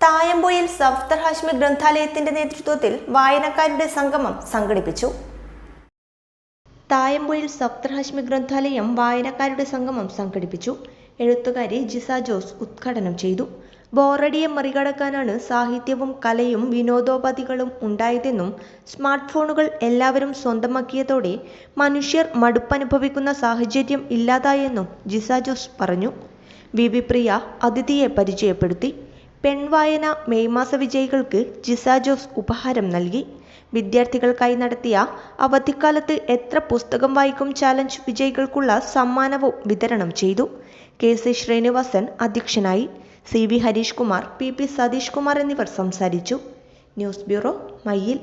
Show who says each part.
Speaker 1: തായമ്പൊയിൽ സഫ്തർ ഹാഷ്മി ഗ്രന്ഥാലയത്തിന്റെ നേതൃത്വത്തിൽ വായനക്കാരുടെ സംഗമം സംഘടിപ്പിച്ചു. തായമ്പൊയിൽ സഫ്തർ ഹാഷ്മി ഗ്രന്ഥാലയം വായനക്കാരുടെ സംഗമം സംഘടിപ്പിച്ചു. എഴുത്തുകാരി ജിസ ജോസ് ഉദ്ഘാടനം ചെയ്തു. ബോറടിയെ മറികടക്കാനാണ് സാഹിത്യവും കലയും വിനോദോപാധികളും ഉണ്ടായതെന്നും സ്മാർട്ട് ഫോണുകൾ എല്ലാവരും സ്വന്തമാക്കിയതോടെ മനുഷ്യർ മടുപ്പനുഭവിക്കുന്ന സാഹചര്യം ഇല്ലാതായെന്നും ജിസ ജോസ് പറഞ്ഞു. വി പ്രിയ അതിഥിയെ പരിചയപ്പെടുത്തി. പെൺവായന മെയ് മാസ വിജയികൾക്ക് ജിസ ജോസ് ഉപഹാരം നൽകി. വിദ്യാർത്ഥികൾക്കായി നടത്തിയ അവധിക്കാലത്ത് എത്ര പുസ്തകം വായിക്കും ചാലഞ്ച് വിജയികൾക്കുള്ള സമ്മാനവും വിതരണം ചെയ്തു. കെ സി ശ്രീനിവാസൻ അധ്യക്ഷനായി C V Harish Kumar P P Satheesh Kumar എന്നിവർ സംസാരിച്ചു. News bureau Mayyil.